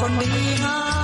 conmigo.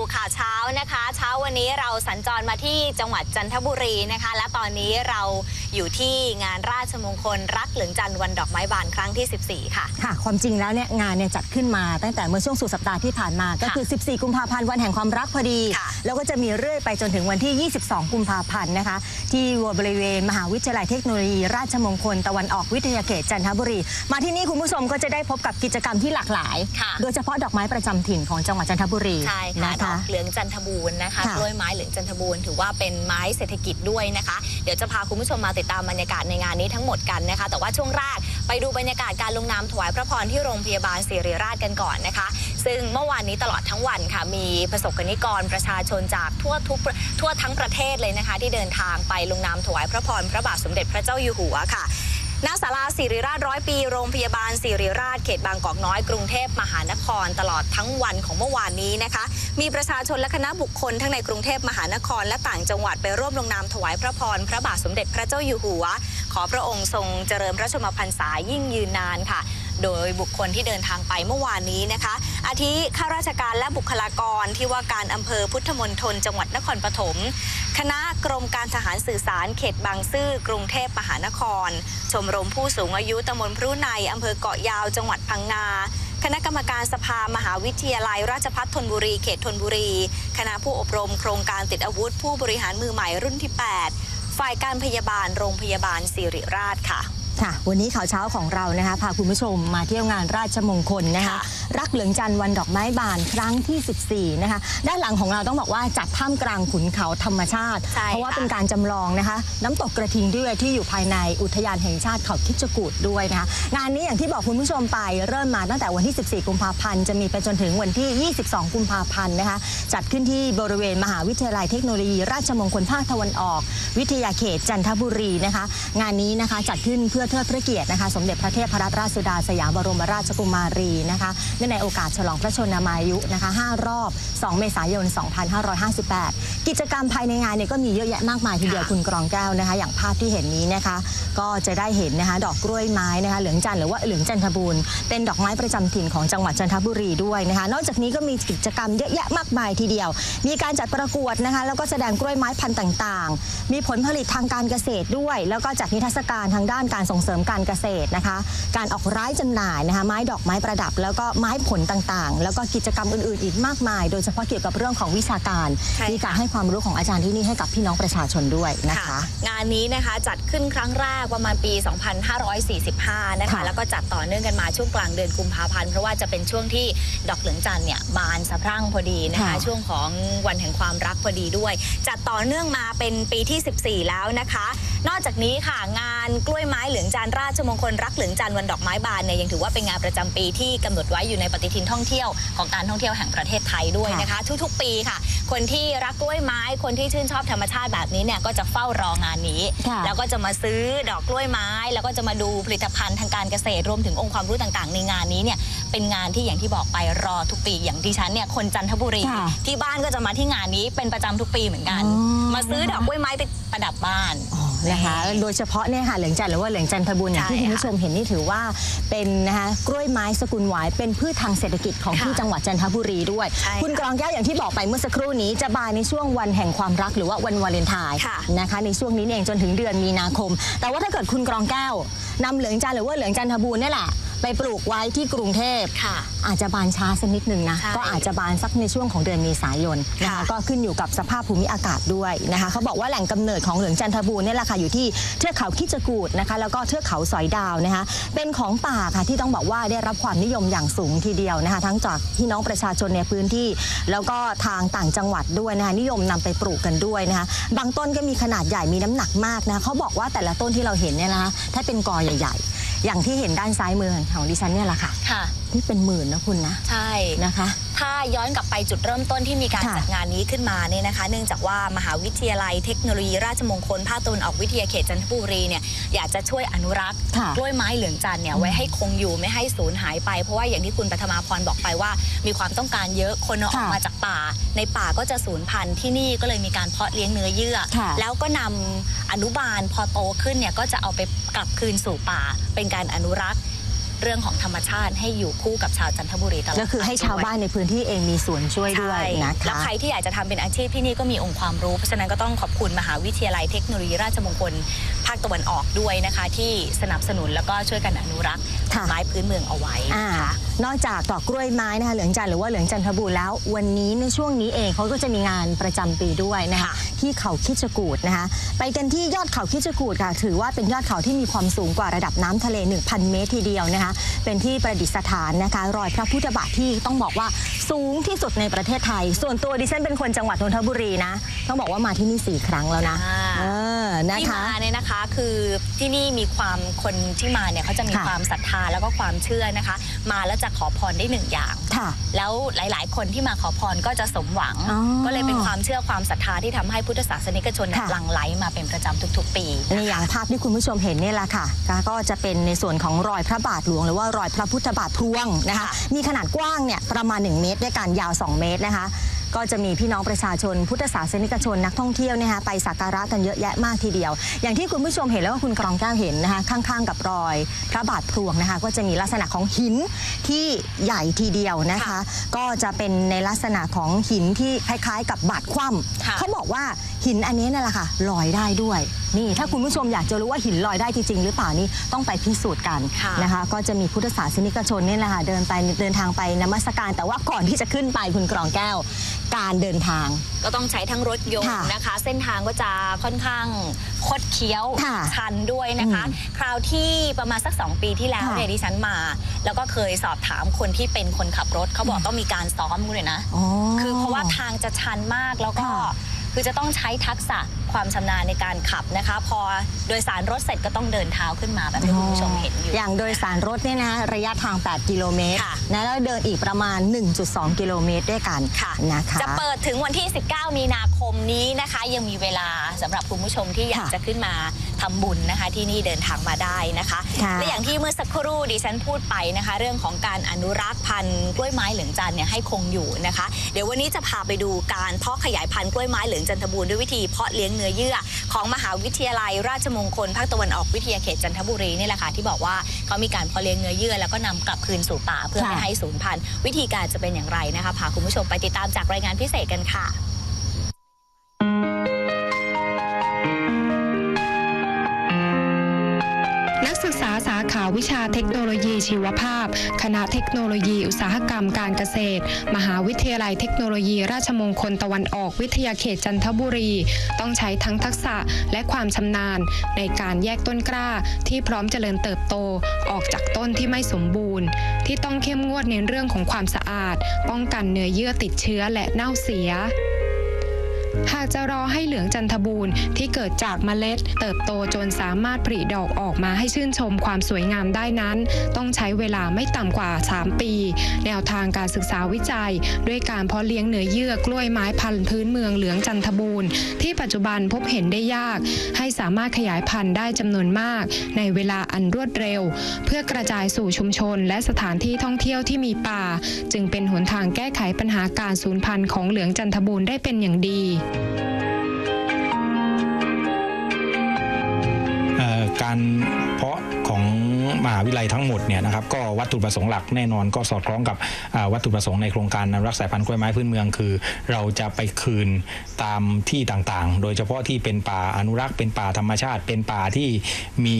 สู่ข่าวเช้านะคะ เช้าวันนี้เราสัญจรมาที่จังหวัดจันทบุรีนะคะ และตอนนี้เราอยู่ที่งานราชมงคลรักเหลืองจันทร์วันดอกไม้บานครั้งที่ 14 ค่ะ ค่ะ ความจริงแล้วเนี่ยงานเนี่ยจัดขึ้นมาตั้งแต่เมื่อช่วงสุดสัปดาห์ที่ผ่านมา ก็คือ 14 กุมภาพันธ์วันแห่งความรักพอดี ค่ะ แล้วก็จะมีเรื่อยไปจนถึงวันที่ 22 กุมภาพันธ์นะคะ ที่บริเวณมหาวิทยาลัยเทคโนโลยี ราชมงคลตะวันออกวิทยาเขตจันทบุรี มาที่นี่คุณผู้ชมก็จะได้พบกับกิจกรรมที่หลากหลาย ค่ะ โดยเฉพาะดอกไม้ประจำถิ่นของจังหวัดจันทบุรีใช่ค่ะนะดอคะกเหลืองจันทบูรณ์นะคะค่ะกล้วยไม้เหลืองจันทบูรณ์ถือว่าเป็นไม้เศรษฐกิจด้วยนะคะ เดี๋ยวจะพาคุณผู้ชมมาติดตามบรรยากาศในงานนี้ทั้งหมดกันนะคะ แต่ว่าช่วงแรกไปดูบรรยากาศการลงนามถวายพระพรที่โรงพยาบาลศิริราชกันก่อนนะคะ ซึ่งเมื่อวานนี้ตลอดทั้งวันค่ะ มีประสบกนิกรประชาชนจากทั่วทุกทั่วทั้งประเทศเลยนะคะ ที่เดินทางไปลงนามถวายพระพรพระบาทสมเด็จพระเจ้าอยู่หัวค่ะ ณศาลาศิริราชร้อยปี โรงพยาบาลศิริราชเขตบางกอกน้อย กรุงเทพมหานครตลอดทั้งวันของเมื่อวานนี้นะคะ มีประชาชนและคณะบุคคลทั้งในกรุงเทพมหานครและต่างจังหวัดไปร่วมลงนามถวายพระพร พระบาทสมเด็จพระเจ้าอยู่หัว ขอพระองค์ทรงเจริญพระชนมพรรษายิ่งยืนนานค่ะ โดยบุคคลที่เดินทางไปเมื่อวานนี้นะคะ อาทิข้าราชการและบุคลากรที่ว่าการอำเภอพุทธมณฑลจังหวัดนครปฐมคณะกรมการทหารสื่อสารเขตบางซื่อกรุงเทพมหานคร ชมรมผู้สูงอายุตำบลพรุในอำเภอเกาะยาวจังหวัดพังงาคณะกรรมการสภามหาวิทยาลัย ราชภัฏธนบุรีเขตธนบุรี คณะผู้อบรมโครงการติดอาวุธ ผู้บริหารมือใหม่รุ่นที่ 8 ฝ่ายการพยาบาลโรงพยาบาลสิริราชค่ะ ค่ะ วันนี้ข่าวเช้าของเรานะคะพาคุณผู้ชมมาเที่ยวงานราชมงคลนะคะค่ะรักเหลืองจันทร์วันดอกไม้บานครั้งที่ 14 นะคะ ด้านหลังของเราต้องบอกว่าจัดท่ามกลางขุนเขาธรรมชาติ ใช่เพราะว่าค่ะ เป็นการจำลองนะคะ น้ำตกกระทิงด้วยที่อยู่ภายในอุทยานแห่งชาติเขาคิดจกูดด้วยนะคะ งานนี้อย่างที่บอกคุณผู้ชมไปเริ่มมาตั้งแต่วันที่ 14 กุมภาพันธ์จะมีไปจนถึงวันที่ 22 กุมภาพันธ์นะคะ จัดขึ้นที่บริเวณมหาวิทยาลัยเทคโนโลยี ราชมงคลภาคตะวันออก วิทยาเขตจันทบุรีนะคะ งานนี้นะคะจัดขึ้นเพื่อเทิดพระเกียรตินะคะ สมเด็จพระเทพรัตนราชสุดาสยามบรมราชกุมารีนะคะเนื่องในโอกาสฉลองพระชนมายุนะคะ 5 รอบ 2 เมษายน 2558 กิจกรรมภายในงานเนี่ยก็มีเยอะแยะมากมายทีเดียวค่ะคุณกรองแก้วนะคะ อย่างภาพที่เห็นนี้นะคะ ก็จะได้เห็นนะคะ ดอกกล้วยไม้นะคะ เหลืองจันทร์หรือว่าเหลืองจันทบูรณ์เป็นดอกไม้ประจำถิ่นของจังหวัดจันทบุรีด้วยนะคะ นอกจากนี้ก็มีกิจกรรมเยอะแยะมากมายทีเดียว มีการจัดประกวดนะคะ แล้วก็แสดงกล้วยไม้พันธุ์ต่าง ๆ มีผลผลิตทางการเกษตรด้วย แล้วก็จัดนิทรรศการทางด้านการส่งเสริมการเกษตรนะคะ การออกร้ายจำหน่ายนะคะ ไม้ดอกไม้ประดับ แล้วก็ไม้ผลต่างๆ แล้วก็กิจกรรมอื่นๆ อีกมากมาย โดยเฉพาะเกี่ยวกับเรื่องของวิชาการใช่ค่ะมีการให้ความรู้ของอาจารย์ที่นี่ให้กับพี่น้องประชาชนด้วยนะคะ งานนี้นะคะจัดขึ้นครั้งแรกประมาณปี 2545 นะคะค่ะแล้วก็จัดต่อเนื่องกันมาช่วงกลางเดือนกุมภาพันธ์เพราะว่าจะเป็นช่วงที่ดอกเหลืองจันทร์เนี่ยบานสะพรั่งพอดีนะคะค่ะช่วงของวันแห่งความรักพอดีด้วย จัดต่อเนื่องมาเป็นปีที่ 14 แล้วนะคะ นอกจากนี้ค่ะ งานกล้วยไม้เหลืองจันทร์ราชมงคลรักเหลืองจันทร์วันดอกไม้บานเนี่ยยังถือว่าเป็นงานประจำปีที่กำหนดไว้อยู่ในปฏิทินท่องเที่ยวของการท่องเที่ยวแห่งประเทศไทยด้วยนะคะ ทุกๆ ปีค่ะ คนที่รักกล้วยไม้คนที่ชื่นชอบธรรมชาติแบบนี้เนี่ยก็จะเฝ้ารองานนี้ ค่ะ แล้วก็จะมาซื้อดอกกล้วยไม้ แล้วก็จะมาดูผลิตภัณฑ์ทางการเกษตรรวมถึงองค์ความรู้ต่างๆ ในงานนี้เนี่ย เป็นงานที่อย่างที่บอกไปรอทุกปีอย่างดิฉันเนี่ยคนจันทบุรี ค่ะที่บ้านก็จะมาที่งานนี้เป็นประจำทุกปีเหมือนกัน อ๋อ มาซื้อดอกกล้วยไม้ไปประดับบ้าน นะคะ โดยเฉพาะเนี่ยค่ะเหลืองจันทร์หรือว่าเหลืองจันทบุญอย่างที่ใช่คุณค่ะผู้ชมเห็นนี่ถือว่าเป็นนะคะกล้วยไม้สกุลหวายเป็นพืชทางเศรษฐกิจของค่ะที่จังหวัดจันทบุรีด้วย ใช่คุณค่ะกรองแก้วอย่างที่บอกไปเมื่อสักครู่นี้จะบานในช่วงวันแห่งความรักหรือว่าวันวาเลนไทน์ค่ะ นะคะ ในช่วงนี้เองจนถึงเดือนมีนาคม แต่ว่าถ้าเกิดคุณกรองแก้วนำเหลืองจันทร์หรือว่าเหลืองจันทบูรณ์เนี่ยแหละ ไปปลูกไว้ที่กรุงเทพค่ะ อาจจะบานช้าสักนิดหนึ่งนะ ใช่ก็อาจจะบานสักในช่วงของเดือนเมษายนนะคะค่ะก็ขึ้นอยู่กับสภาพภูมิอากาศด้วยนะคะเขาบอกว่าแหล่งกำเนิดของเหลืองจันทบูรณ์เนี่ยแหละค่ะอยู่ที่เทือกเขาคิจกูดนะคะ แล้วก็เทือกเขาสอยดาวนะคะ เป็นของป่าค่ะที่ต้องบอกว่าได้รับความนิยมอย่างสูงทีเดียวนะคะ ทั้งจากพี่น้องประชาชนในพื้นที่ แล้วก็ทางต่างจังหวัดด้วยนะคะนิยมนำไปปลูกกันด้วยนะคะ บางต้นก็มีขนาดใหญ่มีน้ำหนักมากนะคะเขาบอกว่าแต่ละต้นที่เราเห็นเนี่ยนะคะถ้าเป็นกอใหญ่ ๆ อย่างที่เห็นด้านซ้ายมือของดิฉันเนี่ยแหละค่ะ ค่ะ นี่เป็นหมื่นนะคุณนะ ใช่ นะคะ ถ้าย้อนกลับไปจุดเริ่มต้นที่มีการค่ะจัดงานนี้ขึ้นมาเนี่ยนะคะ เนื่องจากว่ามหาวิทยาลัยเทคโนโลยีราชมงคลภาคตะวันออกวิทยาเขตจันทบุรีเนี่ยอยากจะช่วยอนุรักษ์ค่ะกล้วยไม้เหลืองจันทร์เนี่ยไว้ให้คงอยู่ไม่ให้สูญหายไป เพราะว่าอย่างที่คุณปฐมาพรบอกไปว่า มีความต้องการเยอะคนเอาออกค่ะมาจากป่า ในป่าก็จะสูญพันธุ์ที่นี่ก็เลยมีการเพาะเลี้ยงเนื้อเยื่อค่ะแล้วก็นำอนุบาลพอโตขึ้นเนี่ยก็จะเอาไปกลับคืนสู่ป่าเป็นการอนุรักษ์ เรื่องของธรรมชาติให้อยู่คู่กับชาวจันทบุรีตลอดก็คือให้ชาวบ้านในพื้นที่เองมีส่วนช่วยด้วยใช่นะแล้วคะใครที่อยากจะทำเป็นอาชีพที่นี่ก็มีองค์ความรู้ เพราะฉะนั้นก็ต้องขอบคุณมหาวิทยาลัยเทคโนโลยีราชมงคลภาคตะวันออกด้วยนะคะ ที่สนับสนุนแล้วก็ช่วยกันอนุรักษ์ ค่ะไม้พื้นเมืองเอาไว้อ่านะคะนอกจากดอกกล้วยไม้นะคะเหลืองจันทร์หรือว่าเหลืองจันทบูรณ์แล้ว วันนี้ในช่วงนี้เองเขาก็จะมีงานประจำปีด้วยนะคะค่ะที่เขาคิดจกูดนะคะไปกันที่ยอดเขาคิดจกูดค่ะถือว่าเป็นยอดเขาที่มีความสูงกว่าระดับน้ำทะเล 1,000 เมตรทีเดียวนะคะเป็นที่ประดิษฐานนะคะรอยพระพุทธบาทที่ต้องบอกว่า สูงที่สุดในประเทศไทย ส่วนตัวดิฉันเป็นคนจังหวัดนนทบุรีนะ ต้องบอกว่ามาที่นี่สี่ครั้งแล้วนะอ่า เออนะที่คะมาเนี่ยนะคะคือที่นี่มีความคนที่มาเนี่ยเขาจะมีค่ะความศรัทธาแล้วก็ความเชื่อนะคะ มาแล้วจะขอพรได้หนึ่งอย่าง ค่ะ แล้วหลาย ๆ คนที่มาขอพรก็จะสมหวัง อ๋อก็เลยเป็นความเชื่อความศรัทธาที่ทำให้พุทธศาสนิกชนเนี่ยค่ะ หลั่งไหลมาเป็นประจำทุก ๆ ปี ในอย่างภาพที่คุณผู้ชมเห็นเนี่ยแหละค่ะก็จะเป็นในส่วนของรอยพระบาทหลวง หรือว่ารอยพระพุทธบาทพลวงนะคะ ค่ะ มีขนาดกว้างเนี่ยประมาณ 1 เมตรด้วยกันยาว 2 เมตรนะคะ ก็จะมีพี่น้องประชาชน พุทธศาสนิกชนนักท่องเที่ยวนะคะไปสักการะกันเยอะแยะมากทีเดียว อย่างที่คุณผู้ชมเห็นแล้วก็คุณกรองแก้วเห็นนะคะข้างๆ กับรอย พระบาทพลวงนะคะ ก็จะมีลักษณะของหินที่ใหญ่ทีเดียวนะคะค่ะก็จะเป็นในลักษณะของหินที่คล้ายๆ กับบาทคว่ค่ะำเขาบอกว่าหินอันนี้นั่นแหละค่ะลอยได้ด้วย นี่ถ้าคุณผู้ชมอยากจะรู้ว่าหินลอยได้จริง ๆ หรือเปล่านี่ต้องไปพิสูจน์กันค่ะนะคะ ก็จะมีพุทธศาสนิกชนนี่แหละค่ะเดินไปเดินทางไปนมัสการแต่ว่าก่อนที่จะขึ้นไปคุณกรองแก้ว การเดินทาง ก็ต้องใช้ทั้งรถยนต์ค่ะนะคะ เส้นทางก็จะค่อนข้างคดเคี้ยวค่ะชันด้วยนะคะอืมคราวที่ประมาณสัก 2 ปีที่แล้วค่ะเนี่ยดิฉันมา แล้วก็เคยสอบถามคนที่เป็นคนขับรถเขาบอกต้องมีการซ้อมกันเลยนะอ๋อคือเพราะว่าทางจะชันมากแล้วก็ ค่ะคือจะต้องใช้ทักษะความชำนาญในการขับนะคะ พอโดยสารรถเสร็จก็ต้องเดินเท้าขึ้นมาแบบที่คุณผู้ชมเห็นอยู่ อย่างโดยสารรถเนี่ยนะระยะทาง 8 กิโลเมตรค่ะ นะแล้วเดินอีกประมาณ 1.2 กิโลเมตรด้วยกันค่ะนะคะ จะเปิดถึงวันที่ 19 มีนาคมนี้นะคะ ยังมีเวลาสำหรับคุณผู้ชมที่อยากค่ะจะขึ้นมา ทำบุญนะคะที่นี่เดินทางมาได้นะคะ ค่ะ และอย่างที่เมื่อสักครู่ดิฉันพูดไปนะคะ เรื่องของการอนุรักษ์พันธุ์กล้วยไม้เหลืองจันทร์เนี่ยให้คงอยู่นะคะ เดี๋ยววันนี้จะพาไปดูการเพาะขยายพันธุ์กล้วยไม้เหลืองจันทบูรณ์ด้วยวิธีเพาะเลี้ยงเนื้อเยื่อ ของมหาวิทยาลัย ราชมงคลภาคตะวันออกวิทยาเขตจันทบุรีนี่แหละค่ะที่บอกว่าเขามีการเพาะเลี้ยงเนื้อเยื่อแล้วก็นำกลับคืนสู่ป่าเพื่อไม่ค่ะ ให้สูญพันธุ์วิธีการจะเป็นอย่างไรนะคะพาคุณผู้ชมไปติดตามจากรายงานพิเศษกันค่ะ วิชาเทคโนโลยีชีวภาพ คณะเทคโนโลยีอุตสาหกรรมการเกษตร มหาวิทยาลัยเทคโนโลยี ราชมงคลตะวันออกวิทยาเขตจันทบุรี ต้องใช้ทั้งทักษะและความชำนาญ ในการแยกต้นกล้าที่พร้อมเจริญเติบโต ออกจากต้นที่ไม่สมบูรณ์ ที่ต้องเข้มงวดในเรื่องของความสะอาด ป้องกันเนื้อเยื่อติดเชื้อและเน่าเสีย หากจะรอให้เหลืองจันทบูรณ์ที่เกิดจากเมล็ด เติบโตจนสามารถผลิดอกออกมาให้ชื่นชมความสวยงามได้นั้น ต้องใช้เวลาไม่ต่ำกว่า 3 ปี แนวทางการศึกษาวิจัย ด้วยการเพาะเลี้ยงเนื้อเยื่อกล้วยไม้พันธุ์พื้นเมืองเหลืองจันทบูรณ์ที่ปัจจุบันพบเห็นได้ยาก ให้สามารถขยายพันธุ์ได้จำนวนมาก ในเวลาอันรวดเร็ว เพื่อกระจายสู่ชุมชน และสถานที่ท่องเที่ยวที่มีป่า จึงเป็นหนทางแก้ไขปัญหาการสูญพันธุ์ของเหลืองจันทบูรณ์ได้เป็นอย่างดีการเพาะของ มหาวิทยาลัยทั้งหมดเนี่ยนะครับก็วัตถุประสงค์หลักแน่นอนก็สอดคล้องกับวัตถุประสงค์ในโครงการอนุรักษ์สายพันธุ์กล้วยไม้พื้นเมืองคือ เราจะไปคืนตามที่ต่างๆ โดยเฉพาะที่เป็นป่าอนุรักษ์เป็นป่าธรรมชาติ เป็นป่าที่มี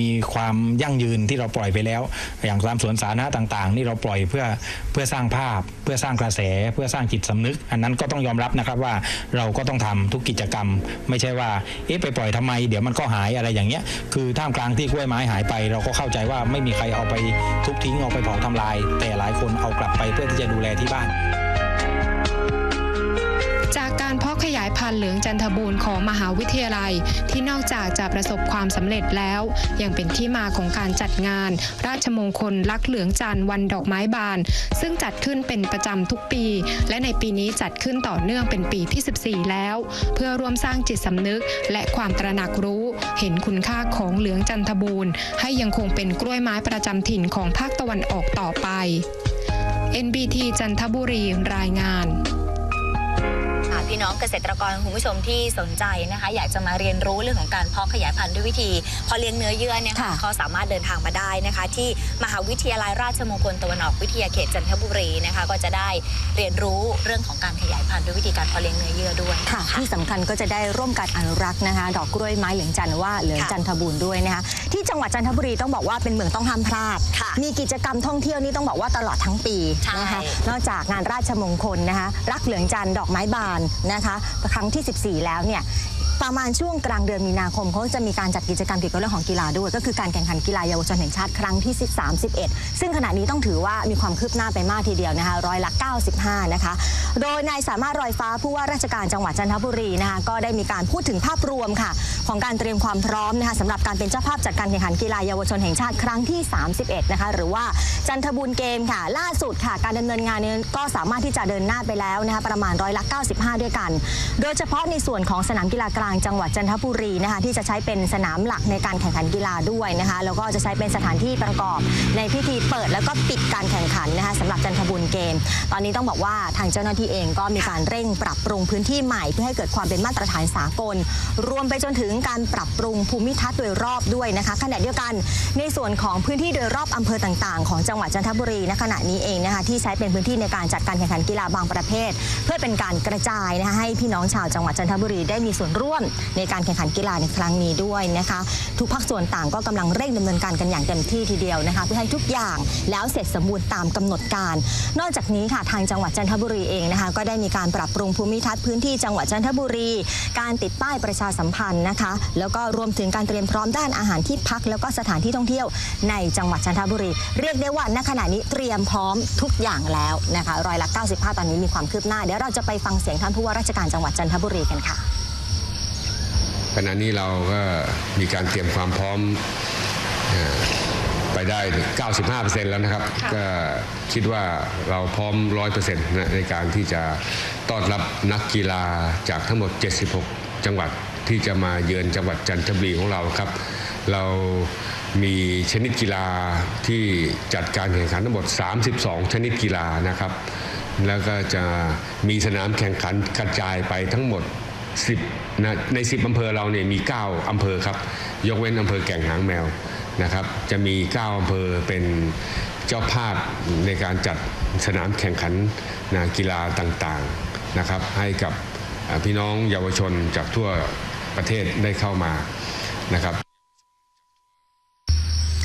มีความยั่งยืนที่เราปล่อยไปแล้ว อย่างตามสวนสาธารณะต่างๆ นี่เราปล่อยเพื่อเพื่อสร้างภาพ เพื่อสร้างกระแส เพื่อสร้างจิตสำนึก อันนั้นก็ต้องยอมรับนะครับว่าเราก็ต้องทำทุกกิจกรรม ไม่ใช่ว่าเอ๊ะไปปล่อยทำไม เดี๋ยวมันก็หายอะไรอย่างเงี้ยคือท่ามกลางที่กล้วยไม้หายไปเราก็เข้าใจว่าไม่มีใครเอาไปทุบทิ้งเอาไปเผาทำลาย แต่หลายคนเอากลับไปเพื่อที่จะดูแลที่บ้าน ยายพันธุ์เหลืองจันทบูรณ์ของมหาวิทยาลัย ที่นอกจากจะประสบความสำเร็จแล้ว ยังเป็นที่มาของการจัดงาน ราชมงคลลักเหลืองจันทร์วันดอกไม้บาน ซึ่งจัดขึ้นเป็นประจำทุกปี และในปีนี้จัดขึ้นต่อเนื่องเป็นปีที่ 14 แล้ว เพื่อร่วมสร้างจิตสำนึก และความตระหนักรู้ เห็นคุณค่าของเหลืองจันทบูรณ์ ให้ยังคงเป็นกล้วยไม้ประจำถิ่นของภาคตะวันออกต่อไป NBT จันทบุรีรายงาน พี่น้องเกษตรกรคุณผู้ชมที่สนใจนะคะ อยากจะมาเรียนรู้เรื่องของการเพาะขยายพันธุ์ด้วยวิธีเพอเลี้ยงเนื้อเยื่อเนี่ยค่ะค่ะก็สามารถเดินทางมาได้นะคะ ที่มหาวิทยาลัยราชมงคลตะวันออกวิทยาเขตจันทบุรีนะคะ ก็จะได้เรียนรู้เรื่องของการขยายพันธุ์ด้วยวิธีการเพาะเลี้ยงเนื้อเยื่อด้วย ค่ะ ที่สำคัญก็จะได้ร่วมกันอนุรักษ์นะคะ ดอกกล้วยไม้เหลืองจันทร์ว่าเหลืองค่ะจันทบูรณ์ด้วยนะคะ ที่จังหวัดจันทบุรีต้องบอกว่าเป็นเมืองต้องห้ามพลาด ค่ะมีกิจกรรมท่องเที่ยวนี่ต้องบอกว่าตลอดทั้งปีใช่นะคะ นอกจากงานราชมงคลนะคะ รักเหลืองจันทร์ดอกไม้บานนะคะ ครั้งที่ 14 แล้วเนี่ย ประมาณช่วงกลางเดือนมีนาคมเขาจะมีการจัดกิจกรรมเกี่ยวกับเรื่องของกีฬาด้วย ก็คือการแข่งขันกีฬาเยาวชนแห่งชาติครั้งที่ 131ซึ่งขณะนี้ต้องถือว่ามีความคืบหน้าไปมากทีเดียวนะคะร้อยละ 95 นะคะ โดยนายสามารถรอยฟ้าผู้ว่าราชการจังหวัดจันทบุรีนะคะก็ได้มีการพูดถึงภาพรวมค่ะ ของการเตรียมความพร้อมนะคะสำหรับการเป็นเจ้าภาพจัดการแข่งขันกีฬาเยาวชนแห่งชาติครั้งที่ 31 นะคะหรือว่าจันทบุรีเกมค่ะ ล่าสุดค่ะ การดำเนินงานเนี้ก็สามารถที่จะเดินหน้าไปแล้วนะคะประมาณร้อยละ 95 ด้วยกัน โดยเฉพาะในส่วนของสนามกีฬากลางจังหวัดจันทบุรีนะคะที่จะใช้เป็นสนามหลักในการแข่งขันกีฬาด้วยนะคะแล้วก็จะใช้เป็นสถานที่ประกอบในพิธีเปิดแล้วก็ปิดการแข่งขันนะคะสำหรับจันทบุรีเกม ตอนนี้ต้องบอกว่าทางเจ้าหน้าที่เองก็มีการเร่งปรับปรุงพื้นที่ใหม่เพื่อให้เกิดความเป็นมาตรฐานสากล รวมไปจนถึงการปรับปรุงภูมิทัศน์โดยรอบด้วยนะคะขณะเดียวกันในส่วนของพื้นที่โดยรอบอำเภอต่างๆ ของจังหวัดจันทบุรีณขณะนี้เองนะคะที่ใช้เป็นพื้นที่ในการจัดการแข่งขันกีฬาบางประเภท เพื่อเป็นการกระจายนะคะให้พี่น้องชาวจังหวัดจันทบุรีได้มีส่วนร่วมในการแข่งขันกีฬาในครั้งนี้ด้วยนะคะ ทุกภาคส่วนต่างก็กำลังเร่งดำเนินการกันอย่างเต็มที่ทีเดียวนะคะ เพื่อให้ทุกอย่างแล้วเสร็จสมบูรณ์ตามกำหนดการ นอกจากนี้ค่ะทางจังหวัดจันทบุรีเองนะคะ ก็ได้มีการปรับปรุงภูมิทัศน์พื้นที่จังหวัดจันทบุรี การติดป้ายประชาสัมพันธ์นะคะ แล้วก็รวมถึงการเตรียมพร้อมด้านอาหารที่พัก แล้วก็สถานที่ท่องเที่ยวในจังหวัดจันทบุรี เรียกได้ว่าณขณะนี้เตรียมพร้อมทุกอย่างแล้วนะคะร้อยละ 95 ตอนนี้มีความคืบหน้า เดี๋ยวเราจะไปฟังเสียงท่านผู้ว่าราชการจังหวัดจันทบุรีกันค่ะ ณะนี้เราก็มีการเตรียมความพร้อมเอ่อไปได้ 95%แล้วนะครับ ก็คิดว่าเราพร้อม 100%นะในการที่จะต้อนรับนักกีฬาจากทั้งหมด 76 จังหวัดที่จะมาเยือนจังหวัดจันทบุรีของเราครับ เรามีชนิดกีฬาที่จัดการแข่งขันทั้งหมด 32 ชนิดกีฬานะครับ แล้วก็จะมีสนามแข่งขันกระจายไปทั้งหมด 10นะใน 10อำเภอเราเนี่ยมี 9อำเภอครับ ยกเว้นอำเภอแก่งหางแมวนะครับ จะมี 9อำเภอเป็นเจ้าภาพในการจัดสนามแข่งขันนะกีฬาต่างๆนะครับ ให้กับพี่น้องเยาวชนจากทั่วประเทศได้เข้ามานะครับ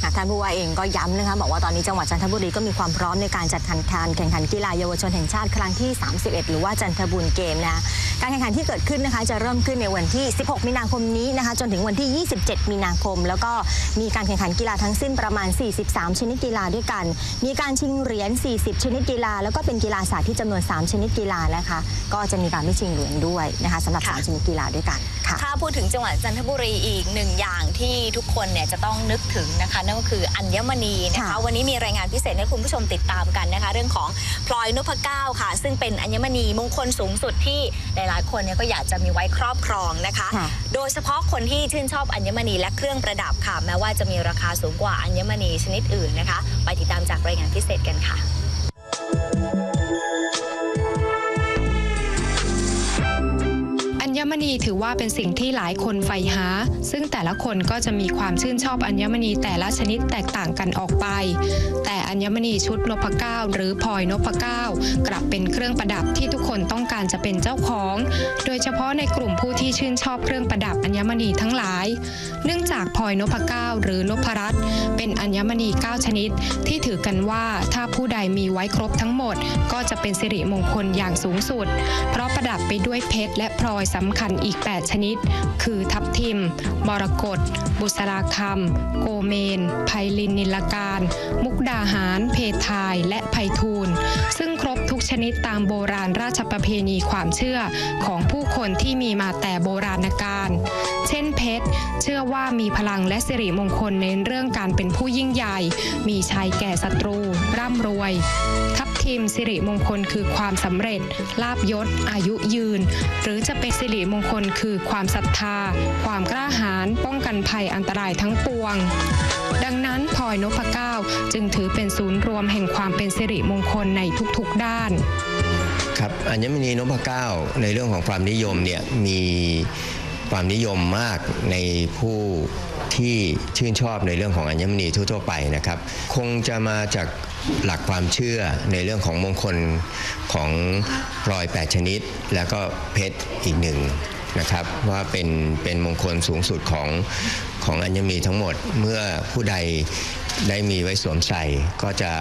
ค่ะท่านผู้ว่าเองก็ย้ำนะคะบอกว่าตอนนี้จังหวัดจันทบุรีก็มีความพร้อมในการจัดการแข่งขันกีฬาเยาวชนแห่งชาติครั้งที่ 31 หรือว่าจันทบุรีเกมนะการแข่งขันที่เกิดขึ้นนะคะจะเริ่มขึ้นในวันที่ 16 มีนาคมนี้นะคะจนถึงวันที่ 27 มีนาคม แล้วก็มีการแข่งขันกีฬาทั้งสิ้นประมาณ 43 ชนิดกีฬาด้วยกัน มีการชิงเหรียญ 40 ชนิดกีฬา แล้วก็เป็นกีฬาสาธิตจำนวน 3 ชนิดกีฬานะคะก็จะมีการไม่ชิงเหรียญด้วยนะคะสำหรับ 3 ชนิดกีฬาด้วยกันค่ะถ้าพูดถึงจังหวัดจันทบุรีอีกหนึ่งอย่าง ที่ทุกคนเนี่ยจะต้องนึกถึงนะคะ นั่นก็คืออัญมณีนะคะค่ะวันนี้มีรายงานพิเศษให้คุณผู้ชมติดตามกันนะคะ เรื่องของพลอยนพเก้าค่ะ ซึ่งเป็นอัญมณีมงคลสูงสุดที่หลายๆ คนเนี่ยก็อยากจะมีไว้ครอบครองนะคะค่ะโดยเฉพาะคนที่ชื่นชอบอัญมณีและเครื่องประดับค่ะแม้ว่าจะมีราคาสูงกว่าอัญมณีชนิดอื่นนะคะ ไปติดตามจากรายงานพิเศษกันค่ะ ณีถือว่าเป็นสิ่งที่หลายคนใฝ่หา ซึ่งแต่ละคนก็จะมีความชื่นชอบอัญมณีแต่ละชนิดแตกต่างกันออกไป แต่อัญมณีชุดนพเก้าหรือพลอยนพเก้ากลับเป็นเครื่องประดับที่ทุกคนต้องการจะเป็นเจ้าของ โดยเฉพาะในกลุ่มผู้ที่ชื่นชอบเครื่องประดับอัญมณีทั้งหลาย เนื่องจากพลอยนพเก้าหรือนพรัตน์เป็นอัญมณี 9 ชนิด ที่ถือกันว่าถ้าผู้ใดมีไว้ครบทั้งหมด ก็จะเป็นสิริมงคลอย่างสูงสุด เพราะประดับไปด้วยเพชรและพลอยสำคัญอีก 8 ชนิด คือทับทิม มรกต บุษราคำ โกเมน ไพลินนิลการ มุกดาหาร เพทาย และไพทูล ซึ่งครบ ชนิดตามโบราณราชประเพณีความเชื่อของผู้คนที่มีมาแต่โบราณกาล เช่นเพชร เชื่อว่ามีพลังและสิริมงคลในเรื่องการเป็นผู้ยิ่งใหญ่ มีชัยแก่ศัตรู ร่ำรวย ทับทิมสิริมงคลคือความสำเร็จ ลาบยศ อายุยืน หรือจะเป็นสิริมงคลคือความศรัทธา ความกล้าหาญ ป้องกันภัยอันตรายทั้งปวง พลอยนพเก้า จึงถือเป็นศูนย์รวมแห่งความเป็นสิริมงคลในทุกๆด้านครับอัญมณีนพเก้าในเรื่องของความนิยมเนี่ยมีความนิยมมากในผู้ที่ชื่นชอบในเรื่องของอัญมณีทั่วๆไปนะครับ คงจะมาจากหลักความเชื่อในเรื่องของมงคลของพลอย 8 ชนิด แล้วก็เพชรอีกหนึ่ง นะครับว่าเป็นเป็นมงคลสูงสุดของของอัญมณีทั้งหมดเมื่อผู้ใด ได้มีไว้สวมใส่ก็จะ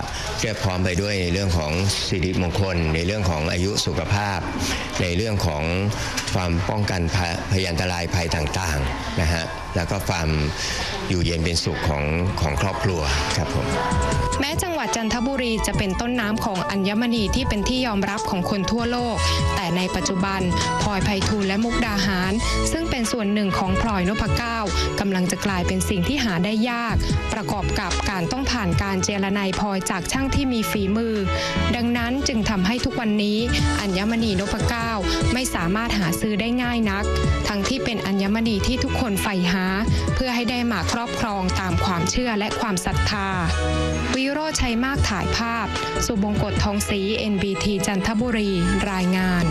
เรียบพร้อมไปด้วยในเรื่องของสิริมงคล ในเรื่องของอายุสุขภาพ ในเรื่องของความป้องกันพยันตรายภัยต่างๆนะฮะแล้วก็ความอยู่เย็นเป็นสุขของของครอบครัวครับผมแม้จังหวัดจันทบุรีจะเป็นต้นน้ำของอัญมณีที่เป็นที่ยอมรับของคนทั่วโลก แต่ในปัจจุบันพลอยไพฑูรย์และมุกดาหาร ซึ่งเป็นส่วนหนึ่งของพลอยนพเก้ากำลังจะกลายเป็นสิ่งที่หาได้ยาก ประกอบกับการต้องผ่านการเจรไนายพลอยจากช่างที่มีฝีมือ ดังนั้นจึงทำให้ทุกวันนี้ อัญมณีนพเก้าไม่สามารถหาซื้อได้ง่ายนัก ทั้งที่เป็นอัญมณีที่ทุกคนใฝ่หา เพื่อให้ได้มาครอบครองตามความเชื่อและความศรัทธา วิโรชัยมากถ่ายภาพ สุบงกตทองศรี NBT จันทบุรี รายงาน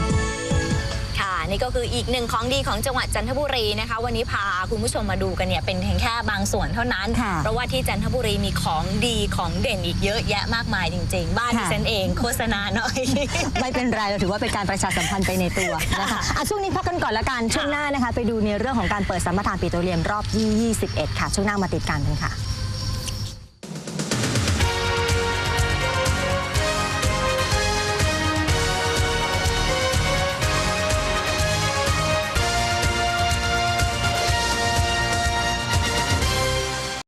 นี่ก็คืออีกหนึ่งของดีของจังหวัดจันทบุรีนะคะ วันนี้พาคุณผู้ชมมาดูกันเนี่ยเป็นเพียงแค่บางส่วนเท่านั้นค่ะเพราะว่าที่จันทบุรีมีของดีของเด่นอีกเยอะแยะมากมายจริง ๆ บ้านดิค่ะฉันเองโฆษณาหน่อย ไม่เป็นไรเราถือว่าเป็นการประชาสัมพันธ์ไปในตัวนะคะอะช่วงนี้พักกันก่อนละกันช่วงหน้านะคะ ไปดูในเรื่องของการเปิดสัมปทานปิโตรเลียมรอบที่ 21 ค่ะ ช่วงหน้ามาติดกันกันค่ะ